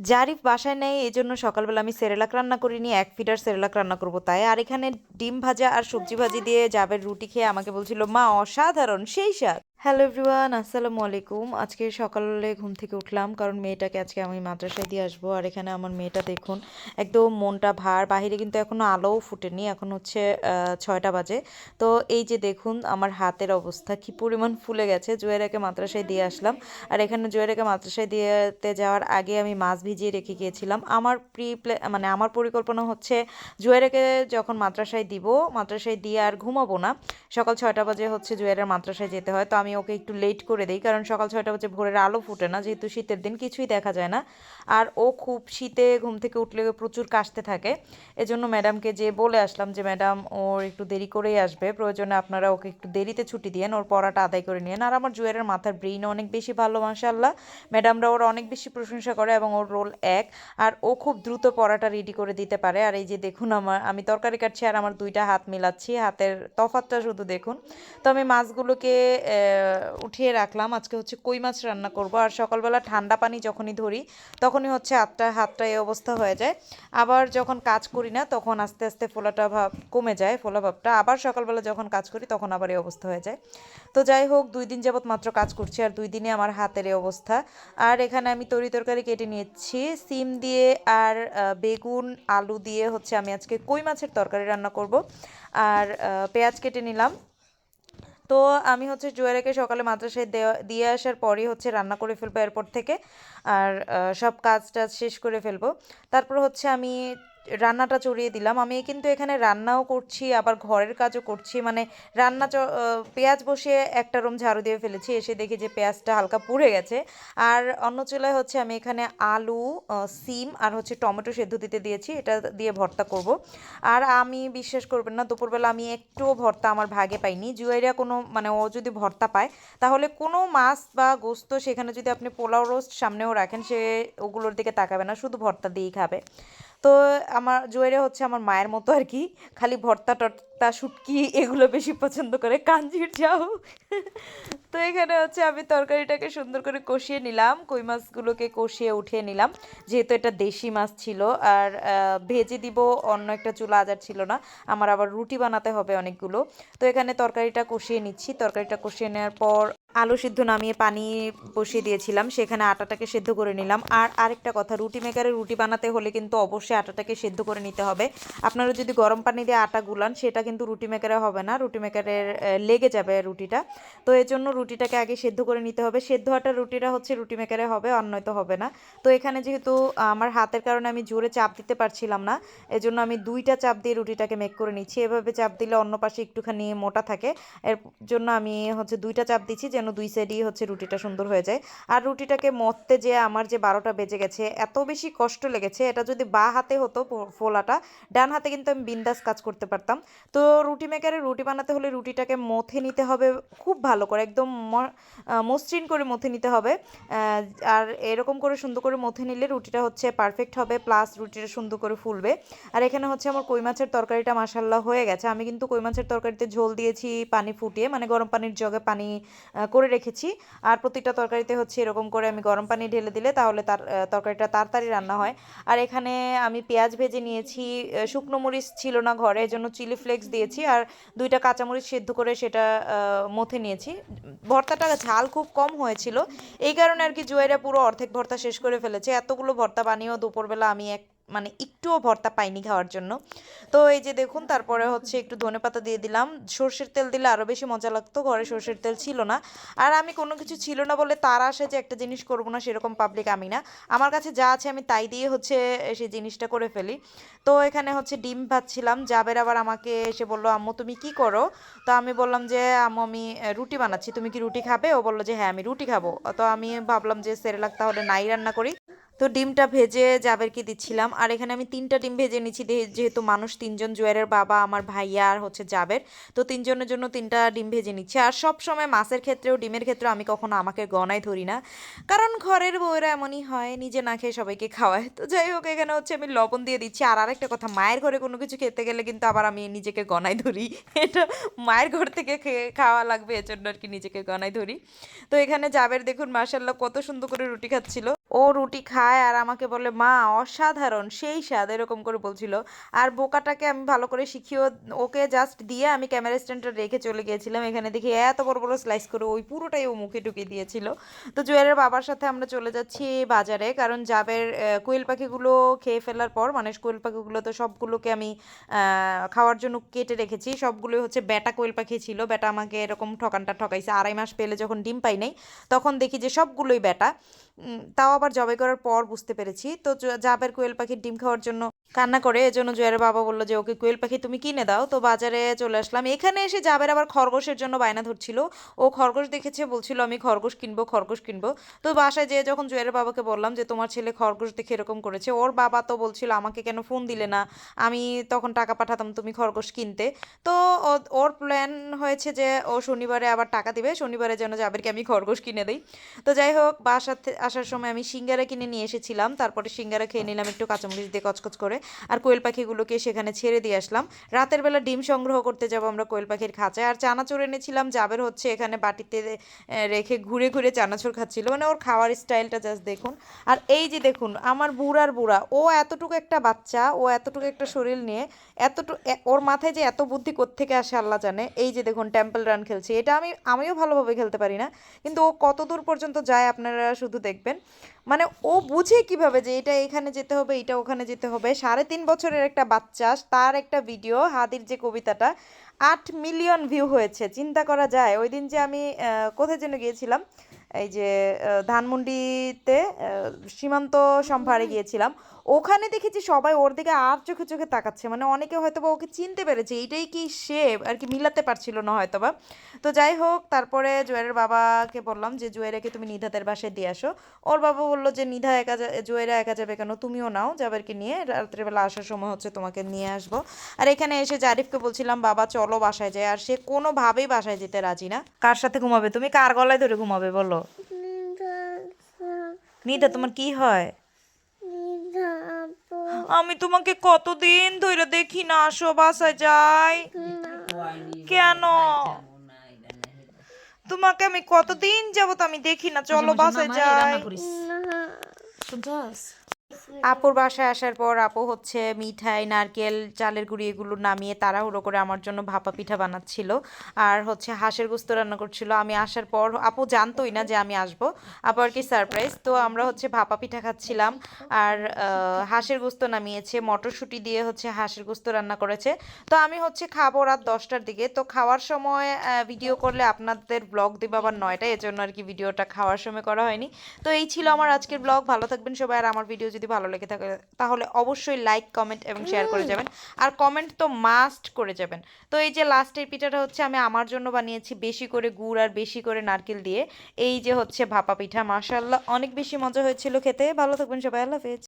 জারিফ বাসায় নেই এই জন্য সকালবেলা আমি সেরেলাক রান্না করিনি, এক ফিটার সেরেলাক রান্না করব। তাই আর এখানে ডিম ভাজা আর সবজি ভাজি দিয়ে জাবের রুটি খেয়ে আমাকে বলছিল, মা, অসাধারণ, সেই স্বাদ। হ্যালো এভরিওয়ান, আসসালামু আলাইকুম। আজকে সকালে ঘুম থেকে উঠলাম কারণ মেয়েটাকে আজকে আমি মাদ্রাসায় দিয়ে আসব। আর এখানে আমার মেয়েটা দেখুন, একদম মনটা ভার। বাহিরে কিন্তু এখনও আলোও ফুটেনি, এখন হচ্ছে ছয়টা বাজে। তো এই যে দেখুন, আমার হাতের অবস্থা কি পরিমাণ ফুলে গেছে। জুয়েরাকে মাদ্রাসায় দিয়ে আসলাম। আর এখানে জুয়েরাকে মাদ্রাসায় দিয়েতে যাওয়ার আগে আমি মাছ ভিজিয়ে রেখে গিয়েছিলাম। আমার প্রি মানে আমার পরিকল্পনা হচ্ছে, জুয়েরাকে যখন মাদ্রাসায় দিব, মাদ্রাসায় দিয়ে আর ঘুমাবো না। সকাল ছয়টা বাজে হচ্ছে জুয়েরের মাদ্রাসায় যেতে হয়। তো আমি ওকে একটু লেট করে দিই, কারণ সকাল ছয়টা বাজে ভোরের আলো ফুটে না, যেহেতু শীতের দিন কিছুই দেখা যায় না। আর ও খুব শীতে ঘুম থেকে উঠলে প্রচুর কাশতে থাকে। এজন্য ম্যাডামকে যে বলে আসলাম যে ম্যাডাম ওর একটু দেরি করেই আসবে, প্রয়োজনে আপনারা ওকে একটু দেরিতে ছুটি দিয়েন, ওর পড়াটা আদায় করে নিয়েন। আর আমার জুয়েরের মাথার ব্রেইন অনেক বেশি ভালো মাশাল্লাহ ম্যাডামরা ওর অনেক বেশি প্রশংসা করে এবং ওর রোল এক। আর ও খুব দ্রুত পড়াটা রেডি করে দিতে পারে। আর এই যে দেখুন আমার, আমি তরকারি কাটছি আর আমার দুইটা হাত মিলাচ্ছি, হাতের তফাতটা শুধু দেখুন। তো আমি মাছগুলোকে উঠিয়ে রাখলাম। আজকে হচ্ছে কই মাছ রান্না করব। আর সকালবেলা ঠান্ডা পানি যখনই ধরি, তখনই হচ্ছে হাতটা হাতটা এই অবস্থা হয়ে যায়। আবার যখন কাজ করি না, তখন আস্তে আস্তে ফোলাটা ভাব কমে যায়, ফোলা ভাবটা। আবার সকালবেলা যখন কাজ করি, তখন আবার এই অবস্থা হয়ে যায়। তো যাই হোক, দুই দিন যাবত মাত্র কাজ করছি, আর দুই দিনে আমার হাতের এই অবস্থা। আর এখানে আমি তরি তরকারি কেটে নিয়েছি, সিম দিয়ে আর বেগুন, আলু দিয়ে হচ্ছে আমি আজকে কই মাছের তরকারি রান্না করব। আর পেঁয়াজ কেটে নিলাম। তো আমি হচ্ছে জুয়েরাকে সকালে মাদ্রাসায় দেওয়া, দিয়ে আসার পরই হচ্ছে রান্না করে ফেলব এরপর থেকে। আর সব কাজ টাজ শেষ করে ফেলব। তারপর হচ্ছে আমি রান্নাটা চড়িয়ে দিলাম। আমি কিন্তু এখানে রান্নাও করছি, আবার ঘরের কাজও করছি। মানে রান্না চ- পেঁয়াজ বসিয়ে একটা রুম ঝাড়ু দিয়ে ফেলেছি, এসে দেখি যে পেঁয়াজটা হালকা পুড়ে গেছে। আর অন্য চুলায় হচ্ছে আমি এখানে আলু সিম আর হচ্ছে টমেটো সেদ্ধ দিতে দিয়েছি, এটা দিয়ে ভর্তা করব। আর আমি বিশ্বাস করবেন না, দুপুরবেলা আমি একটুও ভর্তা আমার ভাগে পাইনি। জুয়েরিয়া কোনো মানে ও যদি ভর্তা পায়, তাহলে কোনো মাছ বা গোস্ত সেখানে যদি আপনি পোলাও রোস্ট সামনেও রাখেন, সে ওগুলোর দিকে তাকাবে না, শুধু ভর্তা দিয়েই খাবে। তো আমার জুয়েরিয়া হচ্ছে আমার মায়ের মতো আর কি। খালি ভর্তা টর্তা, শুটকি এগুলো বেশি পছন্দ করে, কাঞ্জির যাও তো এখানে হচ্ছে আমি তরকারিটাকে সুন্দর করে কষিয়ে নিলাম, কই মাছগুলোকে কষিয়ে উঠিয়ে নিলাম। যেহেতু এটা দেশি মাছ ছিল, আর ভেজে দিব অন্য একটা চুলা আজার ছিল না, আমার আবার রুটি বানাতে হবে অনেকগুলো। তো এখানে তরকারিটা কষিয়ে নিচ্ছি। তরকারিটা কষিয়ে নেওয়ার পর আলু সিদ্ধ নামিয়ে পানি বসিয়ে দিয়েছিলাম সেখানে আটাটাকে সেদ্ধ করে নিলাম। আর আরেকটা কথা রুটি মেকারে রুটি বানাতে হলে কিন্তু অবশ্যই আটাটাকে সেদ্ধ করে নিতে হবে। আপনারা যদি গরম পানি দিয়ে আটা গুলান সেটা কিন্তু রুটি মেকারে হবে না রুটি মেকারের আহ, লেগে যাবে রুটিটা। তো এর জন্য রুটিটাকে আগে সেদ্ধ করে নিতে হবে। সেদ্ধ আটার রুটিটা হচ্ছে রুটি মেকারে হবে আর নয়তো হবে না। তো এখানে যেহেতু আমার হাতের কারণে আমি জোরে চাপ দিতে পারছিলাম না এজন্য আমি দুইটা চাপ দিয়ে রুটিটাকে মেক করে নিচ্ছি। এভাবে চাপ দিলে অন্য পাশে একটুখানি মোটা থাকে। এর জন্য আমি হচ্ছে দুইটা চাপ দিচ্ছি যেন দুই সাইডেই হচ্ছে রুটিটা সুন্দর হয়ে যায়। আর রুটিটাকে মথতে যে আমার যে বারোটা বেজে গেছে, এত বেশি কষ্ট লেগেছে, এটা যদি বা হাতে হতো ফোলাটা, ডান হাতে কিন্তু আমি বিন্দাস কাজ করতে পারতাম। তো রুটি মেকারে রুটি বানাতে হলে রুটিটাকে মথে নিতে হবে খুব ভালো করে, একদম মসৃণ করে মথে নিতে হবে। আর এরকম করে সুন্দর করে মথে নিলে রুটিটা হচ্ছে পারফেক্ট হবে প্লাস রুটিটা সুন্দর করে ফুলবে। আর এখানে হচ্ছে আমার কই মাছের তরকারিটা মাসাল্লাহ হয়ে গেছে। আমি কিন্তু কই মাছের তরকারিতে ঝোল দিয়েছি পানি ফুটিয়ে মানে গরম পানির জগে পানি করে রেখেছি। আর প্রতিটা তরকারিতে হচ্ছে এরকম করে আমি গরম পানি ঢেলে দিলে তাহলে তার তরকারিটা তাড়াতাড়ি রান্না হয়। আর এখানে আমি পেঁয়াজ ভেজে নিয়েছি শুকনো মরিচ ছিল না ঘরে, এজন্য চিলি ফ্লেক্স দিয়েছি। আর দুইটা কাঁচামরিচ সেদ্ধ করে সেটা মথে নিয়েছি। ভর্তাটা ঝাল খুব কম হয়েছিল। এই কারণে আর কি জুয়াইরা পুরো অর্ধেক ভর্তা শেষ করে ফেলেছে। এতগুলো ভর্তা বানিয়েও দুপুরবেলা আমি এক মানে একটুও ভর্তা পাইনি খাওয়ার জন্য। তো এই যে দেখুন, তারপরে হচ্ছে একটু ধনেপাতা দিয়ে দিলাম। সর্ষের তেল দিলে আরও বেশি মজা লাগতো, ঘরে সর্ষের তেল ছিল না। আর আমি কোনো কিছু ছিল না বলে তার আসে যে একটা জিনিস করব না, সেরকম পাবলিক আমি না। আমার কাছে যা আছে আমি তাই দিয়ে হচ্ছে সেই জিনিসটা করে ফেলি। তো এখানে হচ্ছে ডিম ভাজছিলাম। জাবের আবার আমাকে এসে বলল, আম্মু, তুমি কি করো? তো আমি বললাম যে, আম্মু, আমি রুটি বানাচ্ছি। তুমি কি রুটি খাবে? ও বলল যে হ্যাঁ আমি রুটি খাব। তো আমি ভাবলাম যে সেরেলাক তাহলে নাই রান্না করি। তো ডিমটা ভেজে জাবেরকে দিচ্ছিলাম। আর এখানে আমি তিনটা ডিম ভেজে নিচ্ছি যেহেতু মানুষ তিনজন জুয়ারের বাবা, আমার ভাইয়া আর হচ্ছে জাবের। তো তিনজনের জন্য তিনটা ডিম ভেজে নিচ্ছি। আর সব সময় মাছের ক্ষেত্রেও, ডিমের ক্ষেত্রেও আমি কখনো আমাকে গনায় ধরি না। কারণ ঘরের বউয়েরা এমনই হয়, নিজে না খেয়ে সবাইকে খাওয়ায়। তো যাই হোক, এখানে হচ্ছে আমি লবণ দিয়ে দিচ্ছি। আর আরেকটা কথা, মায়ের ঘরে কোনো কিছু খেতে গেলে কিন্তু আবার আমি নিজেকে গনায় ধরি। এটা মায়ের ঘর থেকে খাওয়া লাগবে, এজন্য আর কি নিজেকে গনায় ধরি। তো এখানে জাবের দেখুন মার্শাল্লাহ কত সুন্দর করে রুটি খাচ্ছিল। ও রুটি খায় আর আমাকে বলে, মা, অসাধারণ, সেই স্বাদ, এরকম করে বলছিল। আর বোকাটাকে আমি ভালো করে শিখিয়ে ওকে জাস্ট দিয়ে আমি ক্যামেরা স্ট্যান্ডটা রেখে চলে গিয়েছিলাম। এখানে দেখি এত বড় বড় স্লাইস করে ওই পুরোটাই ও মুখে ঢুকিয়ে দিয়েছিল। তো জুয়েলের বাবার সাথে আমরা চলে যাচ্ছি বাজারে, কারণ জাবের কোয়েল পাখিগুলো খেয়ে ফেলার পর মানে কোয়েল পাখিগুলো তো সবগুলোকে আমি খাওয়ার জন্য কেটে রেখেছি। সবগুলোই হচ্ছে বেটা কোয়েল পাখি ছিল। বেটা আমাকে এরকম ঠকানটা ঠকাইছে। আড়াই মাস পেলে যখন ডিম পাই নাই, তখন দেখি যে সবগুলোই বেটা তাও আবার জবাই করার পর বুঝতে পেরেছি। তো জাবের কোয়েল পাখির ডিম খাওয়ার জন্য কান্না করে, এজন্য জয়ের বাবা বলল যে, ওকে কোয়েল পাখি তুমি কিনে দাও। তো বাজারে চলে আসলাম। এখানে এসে জাবের আবার খরগোশের জন্য বায়না ধরছিল। ও খরগোশ দেখেছে, বলছিল, আমি খরগোশ কিনবো খরগোশ কিনবো। তো বাসায় যেয়ে যখন জয়ের বাবাকে বললাম যে, তোমার ছেলে খরগোশ দেখে এরকম করেছে। ওর বাবা তো বলছিল, আমাকে কেন ফোন দিলে না? আমি তখন টাকা পাঠাতাম তুমি খরগোশ কিনতে। তো ওর প্ল্যান হয়েছে যে, ও শনিবারে আবার টাকা দিবে, শনিবারে যেন জাবেরকে আমি খরগোশ কিনে দিই। তো যাই হোক, বাসাতে আসার সময় আমি সিঙ্গারা কিনে নিয়ে এসেছিলাম। তারপরে সিঙ্গারা খেয়ে নিলাম একটু কাঁচামরিচ দিয়ে কচকচ করে। আর কোয়েল পাখিগুলোকে সেখানে ছেড়ে দিয়ে আসলাম। রাতের বেলা ডিম সংগ্রহ করতে যাব আমরা কোয়েল পাখির খাঁচায়। আর চানাচুর এনেছিলাম, জাবের হচ্ছে এখানে বাটিতে রেখে ঘুরে ঘুরে চানাচুর খাচ্ছিল। মানে ওর খাওয়ার স্টাইলটা জাস্ট দেখুন। আর এই যে দেখুন, আমার বুড়ার বুড়া, ও এতটুকু একটা বাচ্চা, ও এতটুকু একটা শরীর নিয়ে এতটুকু ওর মাথায় যে এত বুদ্ধি কোত্থেকে আসে আল্লাহ জানে। এই যে দেখুন টেম্পল রান খেলছে। এটা আমি, আমিও ভালোভাবে খেলতে পারি না। কিন্তু ও কত দূর পর্যন্ত যায় আপনারা শুধু দেখবেন। মানে ও বুঝে কীভাবে যে এটা এখানে যেতে হবে, এটা ওখানে যেতে হবে। সাড়ে তিন বছরের একটা বাচ্চা, তার একটা ভিডিও হাদির যে কবিতাটা, আট মিলিয়ন ভিউ হয়েছে। চিন্তা করা যায়, ওই দিন যে আমি কোথায় যেন গিয়েছিলাম এই যে ধানমন্ডিতে সীমান্ত সম্ভারে গিয়েছিলাম। ওখানে দেখেছি সবাই ওর দিকে আর চোখে চোখে তাকাচ্ছে। মানে অনেকে হয়তো বা ওকে চিনতে পেরেছে এইটাই কি সে আর কি মিলাতে পারছিল না হয়তো বা তো যাই হোক তারপরে জুয়েলের বাবাকে বললাম যে জুয়েরাকে তুমি নিধাতের বাসায় দিয়ে আসো। ওর বাবা বলল যে নিধা একা যা- জুয়েরা একা যাবে কেন? তুমিও নাও যাবারকে নিয়ে। রাত্রেবেলা আসার সময় হচ্ছে তোমাকে নিয়ে আসব। আর এখানে এসে জারিফকে বলছিলাম বাবা চলো বাসায় যায় আর সে কোনোভাবেই বাসায় যেতে রাজি না। কার সাথে ঘুমাবে? তুমি কার গলায় ধরে ঘুমাবে বলো? তোমার কি হয়? আমি তোমাকে কতদিন ধরে দেখি না আসো বাসায় যাই। কেন? তোমাকে আমি কতদিন যাবত আমি দেখি না চলো বাসায় যাই। আপুর বাসায় আসার পর আপু হচ্ছে মিঠাই, নারকেল, চালের গুঁড়ি এগুলো নামিয়ে তাড়াহুড়ো করে আমার জন্য ভাপা পিঠা বানাচ্ছিল। আর হচ্ছে হাঁসের গুস্ত রান্না করছিল। আমি আসার পর আপু জানতোই না যে আমি আসব। আপু আর কি সারপ্রাইজ তো আমরা হচ্ছে ভাপা পিঠা খাচ্ছিলাম। আর হাঁসের গুস্ত নামিয়েছে, মটরশুঁটি দিয়ে হচ্ছে হাঁসের গুস্ত রান্না করেছে। তো আমি হচ্ছে খাব রাত দশটার দিকে। তো খাওয়ার সময় ভিডিও করলে আপনাদের ব্লগ দেবো আবার নয়টা এজন্য আর কি ভিডিওটা খাওয়ার সময় করা হয়নি। তো এই ছিল আমার আজকের ব্লগ ভালো থাকবেন সবাই। আর আমার ভিডিও যদি ভালো লেগে থাকে তাহলে অবশ্যই লাইক কমেন্ট এবং শেয়ার করে যাবেন। আর কমেন্ট তো মাস্ট করে যাবেন। তো এই যে লাস্টের পিঠাটা হচ্ছে আমি আমার জন্য বানিয়েছি বেশি করে গুড় আর বেশি করে নারকেল দিয়ে। এই যে হচ্ছে ভাপা পিঠা মাশাল্লাহ অনেক বেশি মজা হয়েছিল খেতে। ভালো থাকবেন সবাই আল্লাহ হাফেজ।